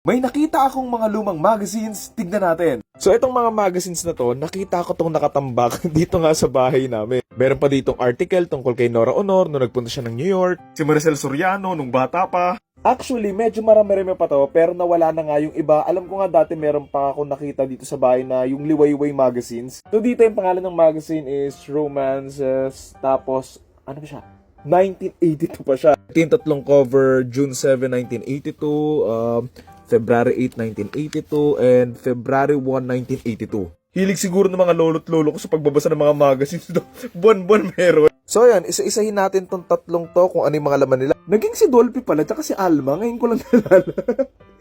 May nakita akong mga lumang magazines, tignan natin. So itong mga magazines na to, nakita ko tong nakatambak dito nga sa bahay namin. Meron pa ditong article tungkol kay Nora Honor nung nagpunta siya ng New York. Si Maricel Soriano nung bata pa. Actually, medyo marami-rami pa to, pero nawala na nga yung iba. Alam ko nga dati meron pa ako nakita dito sa bahay na yung Liwayway magazines. So dito yung pangalan ng magazine is Romances, tapos, ano ba siya? 1982 pa siya. Ito yung tatlong cover, June 7, 1982, um, February 8, 1982, and February 1, 1982. Hilig siguro ng mga lolo't lolo ko sa pagbabasa ng mga magazines. Buwan-buwan meron. So yan, isa-isahin natin tong tatlong to kung ano yung mga laman nila. Naging si Dolphy pala, tsaka si Alma. Ngayon ko lang nalala.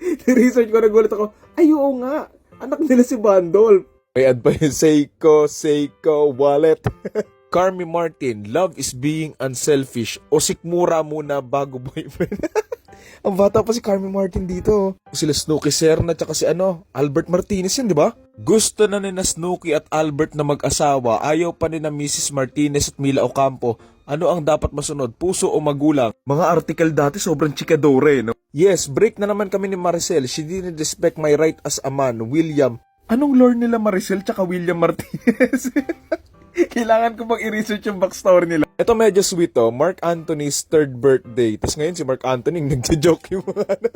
Ni-research ko, nagulat ako. Ay, oo nga. Anak nila si Bandol. May ad pa Seiko, Seiko wallet. Carmi Martin, love is being unselfish. O sikmura muna bago boyfriend. Ang bata pa si Carmi Martin dito. Sila Snooki Serna tsaka si ano, Albert Martinez yan, di ba? Gusto na ni na Snooki at Albert na mag-asawa. Ayaw pa ni na Mrs. Martinez at Mila Ocampo. Ano ang dapat masunod? Puso o magulang? Mga article dati sobrang chikadore, no? Yes, break na naman kami ni Maricel. She didn't respect my right as a man. William. Anong lore nila Maricel tsaka William Martinez? Kailangan ko bang i-research yung backstory nila. Ito medyo sweet to. Mark Anthony's third birthday. Tapos ngayon si Mark Anthony nagja-joke yung mga ano.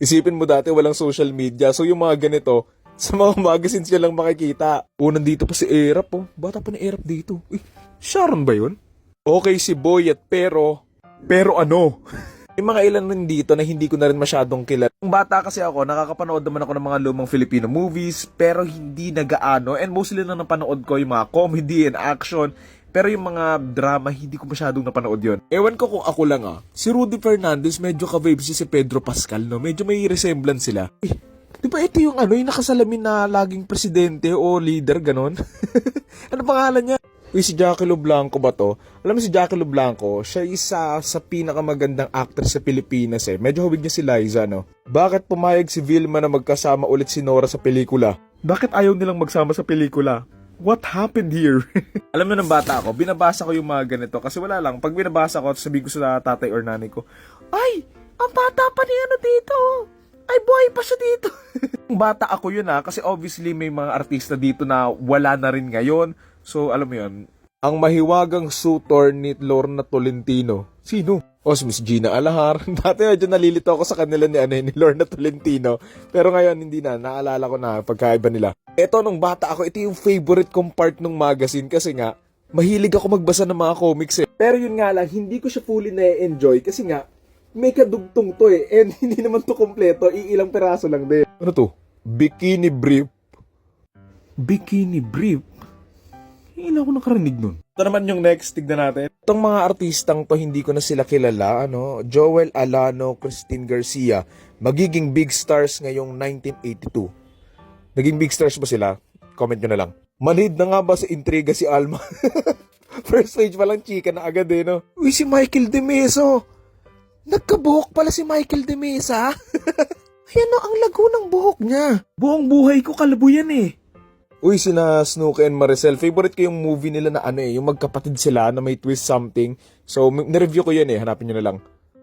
Isipin mo dati walang social media. So yung mga ganito, sa mga magazines ka lang makikita. Unang dito pa si Erap oh. Bata pa ni Erap dito. Uy, Sharon ba yun? Okay si Boy at pero... Pero ano? May mga ilan rin dito na hindi ko na rin masyadong kilala. Nung bata kasi ako, nakakapanood naman ako ng mga lumang Filipino movies, pero hindi nagaano. And mostly na napanood ko yung mga comedy and action. Pero yung mga drama, hindi ko masyadong napanood yon. Ewan ko kung ako lang ah. Si Rudy Fernandez, medyo ka-vape si Pedro Pascal, no? Medyo may resemblance sila. Eh, di ba ito yung ano, yung nakasalamin na laging presidente o leader, ganon? ano pangalan niya? Uy, si Jackie Lo Blanco ba to? Alam mo si Jackie Lo Blanco, siya isa sa pinakamagandang actress sa Pilipinas eh. Medyo hawig niya si Liza, no? Bakit pumayag si Vilma na magkasama ulit si Nora sa pelikula? Bakit ayaw nilang magsama sa pelikula? What happened here? Alam mo ng bata ako, binabasa ko yung mga ganito kasi wala lang. Pag binabasa ko, sabihin ko sa tatay or nanay ko, Ay, ang bata pa ni ano dito. Ay, boy pa siya dito. bata ako yun ah, kasi obviously may mga artista dito na wala na rin ngayon. So, alam mo yun, ang mahiwagang suitor ni Lorna Tolentino. Sino? O si Miss Gina Alahar. Dati medyo nalilito ako sa kanila ni, ano, ni Lorna Tolentino. Pero ngayon hindi na. Naalala ko na pagkaiba nila. Ito nung bata ako, ito yung favorite kong part ng magazine kasi nga, mahilig ako magbasa ng mga comics eh. Pero yun nga lang, hindi ko siya fully na-enjoy kasi nga, may kadugtong to eh. And hindi naman to kompleto, iilang peraso lang din. Ano to? Bikini Brief. Bikini Brief? Hindi na ako nakarinig nun. Ito naman yung next, tignan natin. Itong mga artistang to, hindi ko na sila kilala. Ano? Joel Alano, Christine Garcia. Magiging big stars ngayong 1982. Naging big stars ba sila? Comment nyo na lang. Manid na nga ba sa intriga si Alma? First stage pa lang chika na agad eh, no? Uy, si Michael De Meso! Nagkabuhok pala si Michael De Mesa. Ayan o, ang lago ng buhok niya. Buong buhay ko kalabo yan eh. Uy, sina Snooki and Maricel, favorite ko yung movie nila na ano eh, yung magkapatid sila na may twist something. So, nireview ko yan eh, hanapin nyo na lang.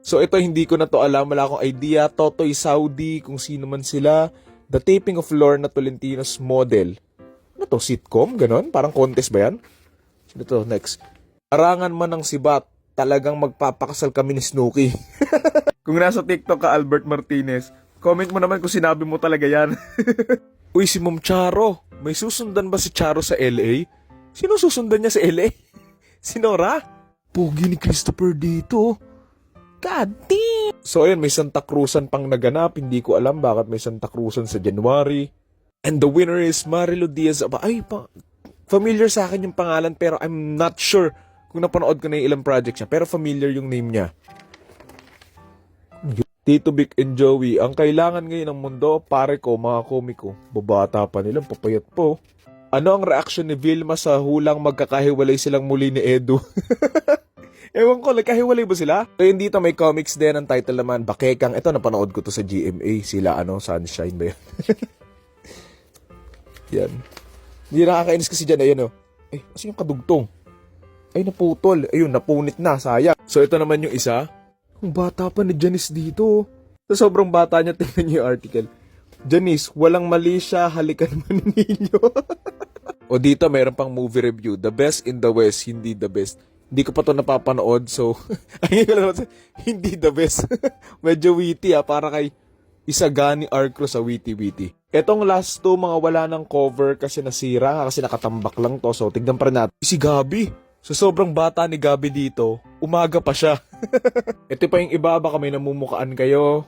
So, ito hindi ko na to alam, wala akong idea. Totoy Saudi, kung sino man sila. The Taping of Lorna Tolentino's Model. Ano to, sitcom? Ganon? Parang contest ba yan? Sino to? Next. Arangan man ng sibat, talagang magpapakasal kami ni Snooki. kung nasa TikTok ka, Albert Martinez, comment mo naman kung sinabi mo talaga yan. Uy, si Mom Charo. May susundan ba si Charo sa LA? Sino susundan niya sa LA? si Nora? Pogi ni Christopher dito. God damn! So ayun, may Santa Cruzan pang naganap. Hindi ko alam bakit may Santa Cruzan sa January. And the winner is Marilu Diaz. Aba, ay, pa, familiar sa akin yung pangalan pero I'm not sure kung napanood ko na yung ilang project niya. Pero familiar yung name niya. Tito Vic and Joey, ang kailangan ngayon ng mundo, pare ko, mga komiko. Babata pa nilang, papayat po. Ano ang reaksyon ni Vilma sa hulang magkakahiwalay silang muli ni Edu? Ewan ko, nagkahiwalay ba sila? So yun dito may comics din, ang title naman, Bakekang. Ito, napanood ko to sa GMA. Sila, ano, Sunshine ba yan? yan. Hindi nakakainis kasi dyan, ayun oh. Eh, kasi yung kadugtong. Ay, naputol. Ayun, napunit na, sayang. So ito naman yung isa. Ang bata pa ni Janice dito. Sa sobrang bata niya, tingnan niyo yung article. Janice, walang mali siya, halikan mo ninyo. o dito, meron pang movie review. The best in the West, hindi the best. Hindi ko pa to napapanood, so... Hindi the best. Medyo witty ah, para kay Isagani. Cruz sa witty witty. Etong last two, mga wala ng cover kasi nasira, kasi nakatambak lang to. So, tignan pa rin natin. Si Gabi. So, sobrang bata ni Gabi dito, umaga pa siya. Ito pa yung iba, baka may namumukaan kayo.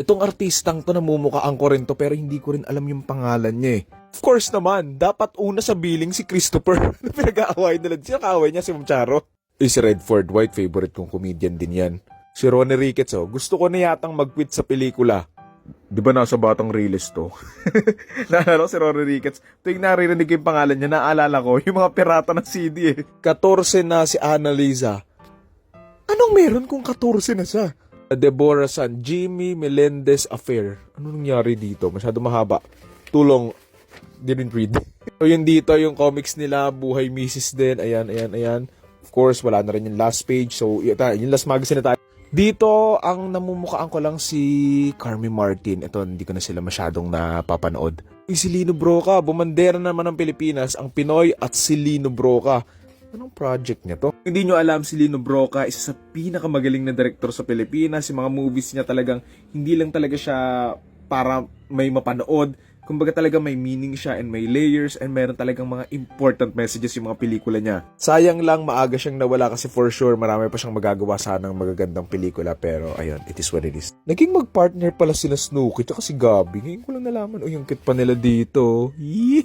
Itong artistang to namumukaan ko rin to pero hindi ko rin alam yung pangalan niya eh. Of course naman, dapat una sa billing si Christopher. Pinag-aaway nila. Sino kaaway niya? Si Ma'am Charo? Eh, si Redford White, favorite kong comedian din yan. Si Ronnie Ricketts, oh. Gusto ko na yatang mag-quit sa pelikula. Di ba nasa batang realist to? Naalala si Ronnie Ricketts. Tuwing naririnig yung pangalan niya, naalala ko yung mga pirata ng CD eh. 14 na si Annalisa. Anong meron kung 14 na siya? Deborah San, Jimmy Melendez Affair. Ano nangyari dito? Masyado mahaba. Tulong. Didn't read. so yun dito, yung comics nila, Buhay Mrs. din. Ayan, ayan, ayan. Of course, wala na rin yung last page. So, yun, yung last magazine na tayo. Dito, ang namumukaan ko lang si Carmi Martin. Ito, hindi ko na sila masyadong napapanood. Si Lino Broca, bumandera naman ng Pilipinas, ang Pinoy at si Lino Broca. Anong project niya to? Hindi nyo alam si Lino Broca, isa sa pinakamagaling na director sa Pilipinas. Yung mga movies niya talagang hindi lang talaga siya para may mapanood. Kumbaga talaga may meaning siya and may layers and meron talagang mga important messages yung mga pelikula niya. Sayang lang maaga siyang nawala kasi for sure marami pa siyang magagawa sanang magagandang pelikula pero ayun, it is what it is. Naging magpartner pala sila Snooki at si Gabi. Ngayon ko lang nalaman, oh yung kit pa nila dito.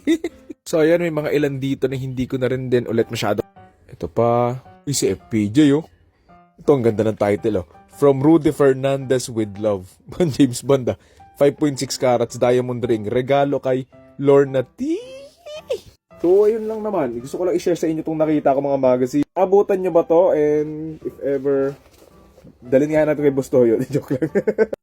so ayan, may mga ilan dito na hindi ko na rin din ulit masyado ito pa. Uy, si FPJ, oh. Ito, ang ganda ng title, oh. From Rudy Fernandez with Love. James Bond, ah. 5.6 carats diamond ring. Regalo kay Lorna T. So, ayun lang naman. Gusto ko lang i-share sa inyo itong nakita ko mga magazine. Abutan nyo ba to? And if ever, dalhin nga natin kay Bustoyo. Joke lang.